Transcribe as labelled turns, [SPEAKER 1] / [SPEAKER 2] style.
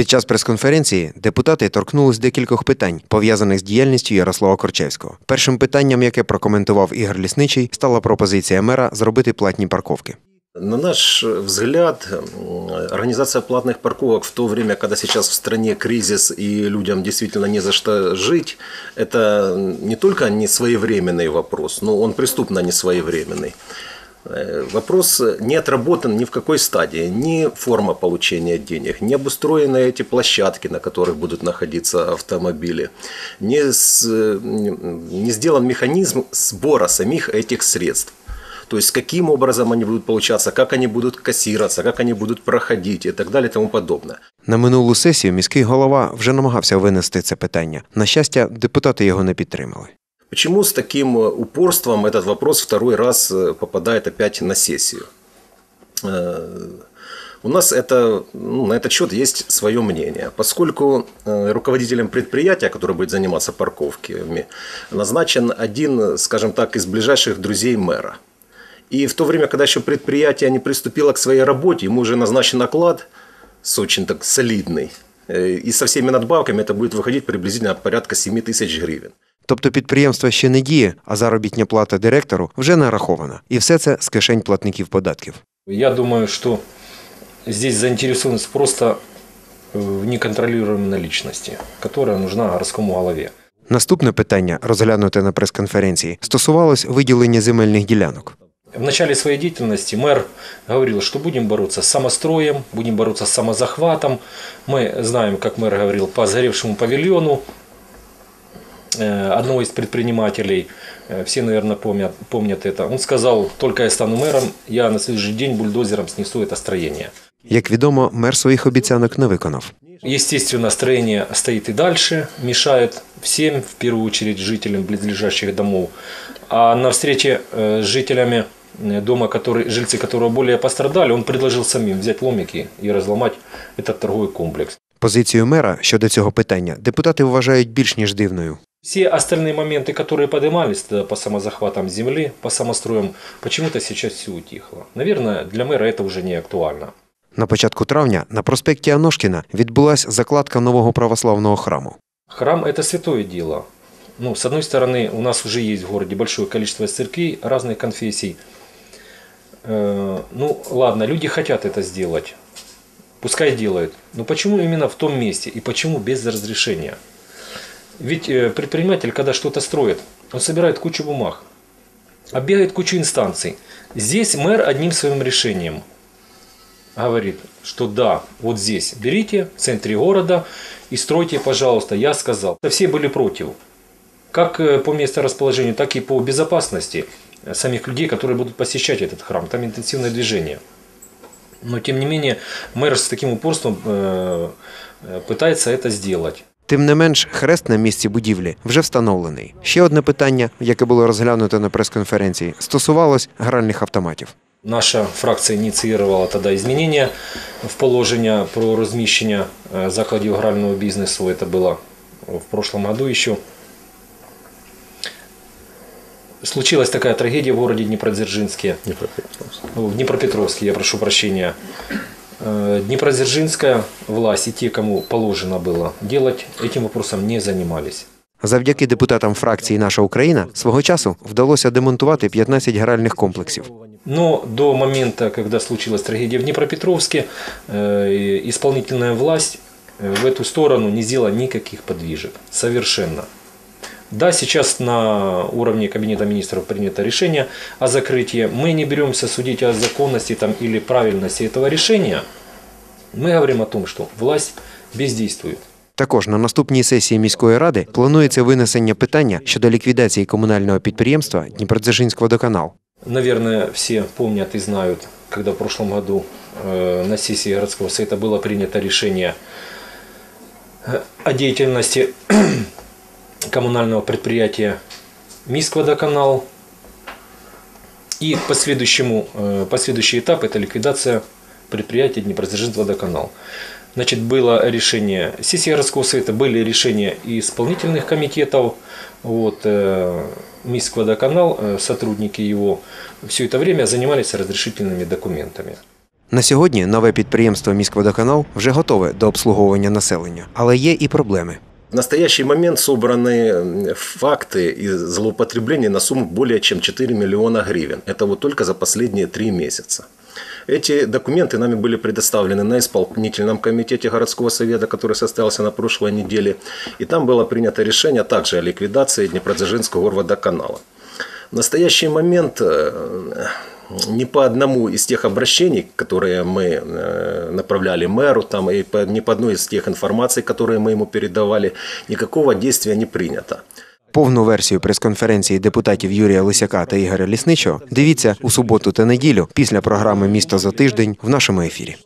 [SPEAKER 1] Під час прес-конференції депутати торкнулись декількох питань, пов'язаних з діяльністю Ярослава Корчевського. Першим питанням, яке прокоментував Ігор Лісничий, стала пропозиція мера зробити платні парковки.
[SPEAKER 2] На наш взгляд, м, организация платных парковок в то время, когда сейчас в стране кризис и людям действительно не за что жить, это не только не своевременный вопрос, но он преступно не своевременный. Э, Вопрос не отработан ни в какой стадии, ни форма получения денег, не обустроены эти площадки, на которых будут находиться автомобили, не, с- не сделан механизм сбора самих этих средств. То есть каким образом они будут получаться, как они будут кассироваться, как они будут проходить и так далее и тому подобное.
[SPEAKER 1] На минулу сесію міський голова вже намагався винести це питання. На щастя, депутати його не підтримали.
[SPEAKER 2] Почему с таким э, упорством этот вопрос второй раз э, попадает опять на сессию? Э, У нас это, ну, на этот счет есть свое мнение. Поскольку руководителем предприятия, который будет заниматься парковками, назначен один, скажем так, из ближайших друзей мэра. И в то время, когда еще предприятие не приступило к своей работе, ему уже назначен оклад с очень так солидный. И со всеми надбавками это будет выходить приблизительно порядка 7 тысяч гривен.
[SPEAKER 1] Тобто підприємство ще не діє, а заробітня плата директору вже нарахована. І все це з кишень платників податків.
[SPEAKER 3] Я думаю, что здесь заинтересованность просто в неконтролируемой наличности, которая нужна городскому голове.
[SPEAKER 1] Наступне питання, розглянуте на прес-конференції, стосувалось виділення земельних ділянок.
[SPEAKER 3] В начале своей деятельности мэр говорил, что будем бороться с самостроем, будем бороться с самозахватом. Мы знаем, как мэр говорил, по сгоревшему павильону э, одного из предпринимателей, э, все, наверное, помнят, помнят это. Он сказал, только я стану мэром, я на следующий день бульдозером снесу это строение.
[SPEAKER 1] Як відомо, мер своїх обіцянок не виконав.
[SPEAKER 3] Естественно, строение стоит и дальше, мешает всем, в первую очередь жителям близлежащих домов. А на встрече э, с жителями э, дома, который, жильцы которого более пострадали, он предложил самим взять ломики и разломать этот торговый комплекс.
[SPEAKER 1] Позицію мера щодо цього питання депутати вважають більш ніж дивною.
[SPEAKER 3] Все остальные моменты, которые поднимались тогда по самозахватам земли, по самостроям, почему-то сейчас все утихло. Наверное, для мэра это уже не актуально.
[SPEAKER 1] На початку травня на проспекті Аношкіна відбулась закладка нового православного храму.
[SPEAKER 3] Храм – это святое дело. Ну, с одной стороны, у нас уже есть в городе большое количество церквей разных конфессий. Э, Ну, ладно, люди хотят это сделать. Пускай делают. Но почему именно в том месте и почему без разрешения? Ведь э, предприниматель, когда что-то строит, он собирает кучу бумаг, оббегает кучу инстанций. Здесь мэр одним своим решением говорит, что да, вот здесь берите в центре города и стройте, пожалуйста. Я сказал. Все были против. Как э, по месторасположению, так и по безопасности самих людей, которые будут посещать этот храм. Там интенсивное движение. Но тем не менее, мэр с таким упорством э, пытается это сделать.
[SPEAKER 1] Тим не менш, хрест на місці будівлі вже встановлений. Ще одне питання, яке було розглянуто на прес-конференції, стосувалось гральних автоматів.
[SPEAKER 3] Наша фракція ініціювала тоді змінення в положення про розміщення е, закладів грального бізнесу. Це було в прошлом году ще. Случилась такая трагедия в городе Днепродзержинске. В Днепропетровске, я прошу прощения. Э, Днепродзержинская власть и те, кому положено было делать, этим вопросом не занимались.
[SPEAKER 1] Завдяки депутатам фракції Наша Україна свого часу вдалося демонтувати 15 гральних комплексів.
[SPEAKER 3] Но до момента, когда случилась трагедия в Днепропетровске, э, исполнительная власть э, в эту сторону не сделала никаких подвижек. Совершенно. Да, сейчас на уровне Кабинета министров принято решение о закрытии. Мы не беремся судить о законности там, или правильности этого решения. Мы говорим о том, что власть бездействует.
[SPEAKER 1] Також на наступній сесії міської ради планується винесення питання щодо ліквідації комунального підприємства Дніпродзержинськводоканал.
[SPEAKER 3] Наверное, все помнят и знают, когда в прошлом году э, на сессии городского совета было принято решение э, о деятельности коммунального предприятия Мискводоканал. И последующему, э, последующий этап – это ликвидация предприятия Днепродзержинськводоканал. Значит, было решение сессии городского совета, были решения и исполнительных комитетов. Вот, э, Мискводоканал, э, сотрудники его все это время занимались разрешительными документами.
[SPEAKER 1] На сьогодні нове підприємство міськводоканал вже готове до обслуговування населення, але є і проблеми.
[SPEAKER 2] В настоящий момент собраны м, факты и злоупотребления на сумму более чем 4 миллиона гривен. Это вот только за последние три месяца. Эти документы нами были предоставлены на исполнительном комитете городского совета, который состоялся на прошлой неделе. И там было принято решение также о ликвидации Днепродзержинского горводоканала. В настоящий момент э, ни по одному из тех обращений, которые мы э, направляли мэру, там, и по, ни по одной из тех информаций, которые мы ему передавали, никакого действия не принято.
[SPEAKER 1] Повну версію прес-конференції депутатів Юрія Лисяка та Ігоря Лісничого дивіться у суботу та неділю після програми Місто за тиждень в нашому ефірі.